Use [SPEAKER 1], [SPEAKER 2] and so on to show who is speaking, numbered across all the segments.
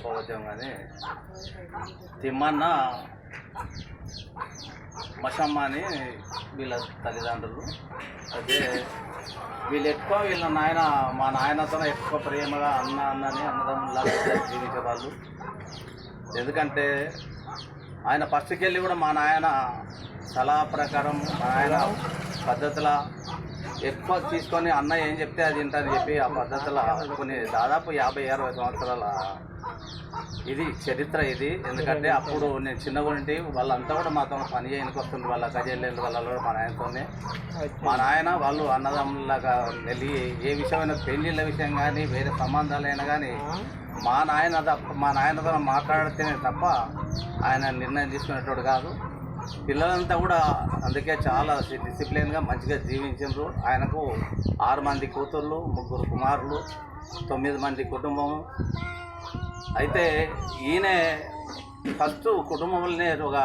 [SPEAKER 1] చెప్పవచ్చాం కానీ తిమ్మన్న మషమ్మ అని వీళ్ళ తల్లిదండ్రులు. అయితే వీళ్ళు ఎక్కువ వీళ్ళ నాయన మా నాయనతో ఎక్కువ ప్రేమగా అన్న అన్నని అన్నదమ్ములాగా జీవించేవాళ్ళు. ఎందుకంటే ఆయన ఫస్ట్కి వెళ్ళి కూడా మా నాయన సలహా ప్రకారం మా నాయన పద్ధతుల ఎక్కువ తీసుకొని అన్న ఏం చెప్తే అది తింటారని చెప్పి ఆ పద్ధతిలో కొన్ని దాదాపు యాభై అరవై సంవత్సరాల ఇది చరిత్ర ఇది. ఎందుకంటే అప్పుడు నేను చిన్నగా వాళ్ళంతా కూడా మాతో పని చేయడానికి వస్తుంది వాళ్ళ గజల్లేళ్ళు వాళ్ళ కూడా మా నాయనతోనే. మా నాయన వాళ్ళు అన్నదమ్ములాగా వెళ్ళి ఏ విషయమైన పెళ్ళిళ్ళ విషయం కానీ వేరే సంబంధాలైనా కానీ మా నాయన తప్ప మా నాయనతో మాట్లాడితేనే తప్ప ఆయన నిర్ణయం తీసుకునేటోడు కాదు. పిల్లలంతా కూడా అందుకే చాలా డిసిప్లిన్గా మంచిగా జీవించారు ఆయనకు ఆరు మంది కూతుర్లు ముగ్గురు కుమారులు తొమ్మిది మంది కుటుంబం అయితే ఈయన ఫస్ట్ కుటుంబంలోనే ఒక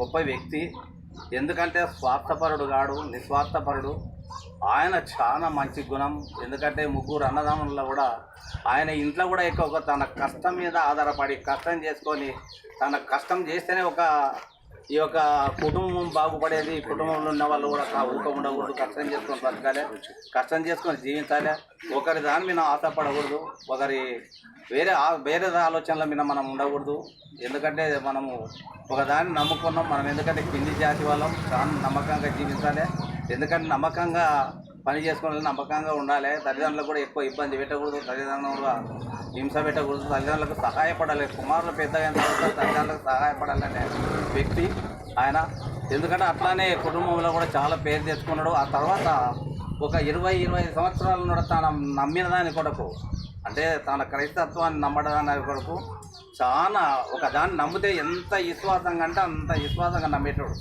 [SPEAKER 1] గొప్ప వ్యక్తి. ఎందుకంటే స్వార్థపరుడు కాడు నిస్వార్థపరుడు. ఆయన చాలా మంచి గుణం. ఎందుకంటే ముగ్గురు అన్నదమ్ముల్లో కూడా ఆయన ఇంట్లో కూడా ఎక్కువ తన కష్టం మీద ఆధారపడి కష్టం చేసుకొని తన కష్టం చేస్తేనే ఒక ఈ యొక్క కుటుంబం బాగుపడేది కుటుంబంలో ఉన్న వాళ్ళు కూడా కా- ఊక ఉండకూడదు కష్టం చేసుకొని బతకాలి కష్టం చేసుకొని జీవించాలి. ఒకరి దాని మీద ఆశపడకూడదు ఒకరి వేరే వేరే ఆలోచనల మీద మనం ఉండకూడదు. ఎందుకంటే మనము ఒకదాన్ని నమ్ముకున్నాం మనం ఎందుకంటే కింది జాతి వాళ్ళం దాన్ని నమ్మకంగా జీవించాలి. ఎందుకంటే నమ్మకంగా పని చేసుకుని నమ్మకంగా ఉండాలి. తల్లిదండ్రులకు కూడా ఎక్కువ ఇబ్బంది పెట్టకూడదు. తల్లిదండ్రులుగా హింస పెట్టకూడదు. తల్లిదండ్రులకు సహాయపడాలి. కుమారులు పెద్దగా తర్వాత తల్లిదండ్రులకు సహాయపడాలనే వ్యక్తి ఆయన. ఎందుకంటే అట్లానే కుటుంబంలో కూడా చాలా పేరు తెచ్చుకున్నాడు. ఆ తర్వాత ఒక ఇరవై ఇరవై ఐదు సంవత్సరాల నుండి తన నమ్మిన దాని కొరకు అంటే తన క్రైస్తత్వాన్ని నమ్మడానికి కొరకు చాలా ఒక దాన్ని నమ్మితే ఎంత విశ్వాసంగా అంటే అంత విశ్వాసంగా నమ్మేటోడు.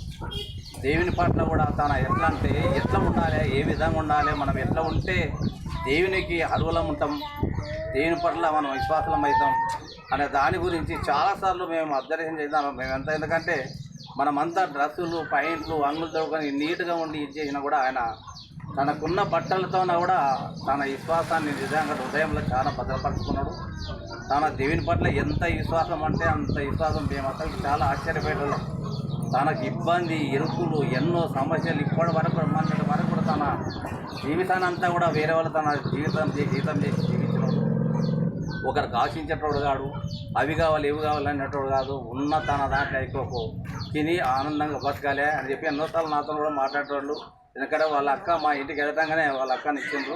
[SPEAKER 1] దేవుని పట్ల కూడా తన ఎట్లా అంటే ఎట్లా ఉండాలి ఏ విధంగా ఉండాలి మనం ఎట్లా ఉంటే దేవునికి అరువులం ఉంటాం దేవుని పట్ల మనం విశ్వాసం అవుతాం అనే దాని గురించి చాలాసార్లు మేము అబ్జర్వేషన్ చేద్దాం. మేము ఎంత ఎందుకంటే మనమంతా డ్రెస్సులు పాయింట్లు అంగులు తోడుకొని నీట్గా ఉండి ఇది చేసినా కూడా ఆయన తనకున్న బట్టలతోన కూడా తన విశ్వాసాన్ని నిజంగా హృదయంలో చాలా భద్రపరుచుకున్నాడు. తన దేవుని పట్ల ఎంత విశ్వాసం అంటే అంత విశ్వాసం మేము అసలు చాలా ఆశ్చర్యపోయేవాళ్ళం తనకు ఇబ్బంది ఎరుకులు ఎన్నో సమస్యలు ఇప్పటి వరకు మన వరకు కూడా తన జీవితాన్ని అంతా కూడా వేరే వాళ్ళు తన జీవితం చే- జీవితం చేసి జీవించినాడు ఒకరికి ఆశించేటోడు కాడు అవి కావాలి ఇవి కావాలి అనేటోడు కాదు. ఉన్న తన దాంట్లో ఎక్కువ తిని ఆనందంగా బతకాలి అని చెప్పి ఎన్నోసార్లు నాతో కూడా మాట్లాడేటోళ్ళు. ఎందుకంటే వాళ్ళ అక్క మా ఇంటికి వెళ్తాగానే వాళ్ళ అక్కని ఇచ్చిండ్రు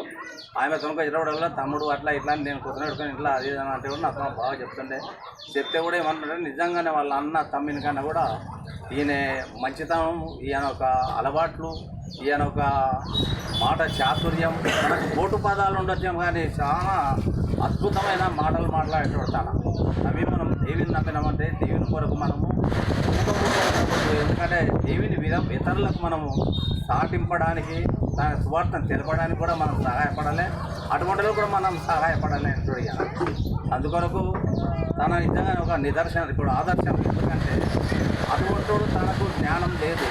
[SPEAKER 1] ఆమె తొనక వచ్చేటప్పుడు తమ్ముడు అట్లా ఇట్లా నేను కూర్చొని పెట్టుకొని ఇట్లా అది అని అంటే కూడా నాతో బాగా చెప్తుండే. చెప్తే కూడా ఏమంటుంటే నిజంగానే వాళ్ళ అన్న తమ్మిని కన్నా కూడా ఈయన మంచితనం ఈయన ఒక అలవాట్లు ఈయన ఒక మాట చాతుర్యం మనకు కోటు పదాలు ఉండొచ్చాం కానీ చాలా అద్భుతమైన మాటలు మాట్లాడేటువంటి తన. అవి మనం దేవిని నమ్మినామంటే దేవుని కొరకు మనము ఎందుకంటే దేవిని విధం ఇతరులకు మనము సాటింపడానికి దాని స్వార్థం తెలపడానికి కూడా మనం సహాయపడాలి. అటువంటిలో కూడా మనం సహాయపడాలి అంటాడు అందుకొరకు తన నిజంగా ఒక నిదర్శనం ఇప్పుడు ఆదర్శం ఎందుకంటే అటువంటివాడు తనకు జ్ఞానం లేదు.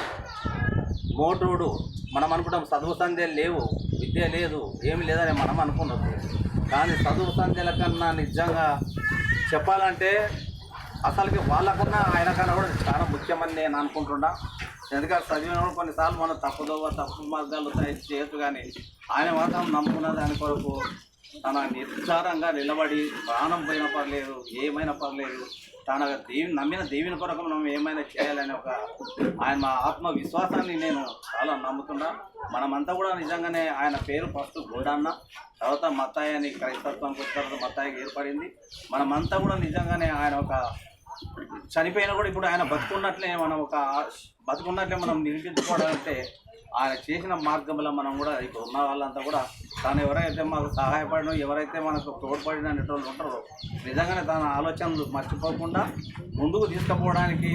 [SPEAKER 1] మోటోడు మనం అనుకుంటాం చదువు సంధ్యలు లేవు విద్య లేదు ఏమి లేదని మనం అనుకున్నది. కానీ చదువు సంధ్యల కన్నా నిజంగా చెప్పాలంటే అసలుకి వాళ్ళకన్నా ఆయనకన్నా కూడా చాలా ముఖ్యమని నేను అనుకుంటున్నా. ఎందుకంటే చదివినప్పుడు కొన్నిసార్లు మనం తప్పుదోవ తప్పు మార్గాలు చేయొచ్చు కానీ ఆయన మాత్రం నమ్ముకున్న దాని కొరకు తన నిర్చారంగా నిలబడి ప్రాణం పోయినా పర్లేదు ఏమైనా పర్లేదు తన దేవి నమ్మిన దేవుని కొరకు మనం ఏమైనా చేయాలని ఒక ఆయన మా నేను చాలా నమ్ముతున్నా. మనమంతా కూడా నిజంగానే ఆయన పేరు ఫస్ట్ గోడన్న తర్వాత మత్తాయి అని క్రైస్తత్వానికి వచ్చిన తర్వాత మత్తాయికి ఏర్పడింది. మనమంతా కూడా నిజంగానే ఆయన ఒక చనిపోయినా కూడా ఇప్పుడు ఆయన బతుకున్నట్లే మనం ఒక బతుకున్నట్లే మనం నిరూపించుకోవడాలంటే ఆయన చేసిన మార్గంలో మనం కూడా ఇప్పుడు ఉన్న వాళ్ళంతా కూడా తాను ఎవరైతే మాకు సహాయపడడం ఎవరైతే మనకు తోడ్పడిన అనేటోళ్ళు ఉంటారో నిజంగానే తన ఆలోచనలు మర్చిపోకుండా ముందుకు తీసుకుపోవడానికి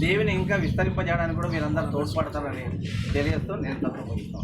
[SPEAKER 1] దేవిని ఇంకా విస్తరింపజేయడానికి కూడా మీరందరూ తోడ్పడతారని తెలియస్తూ నేను తప్పకుండా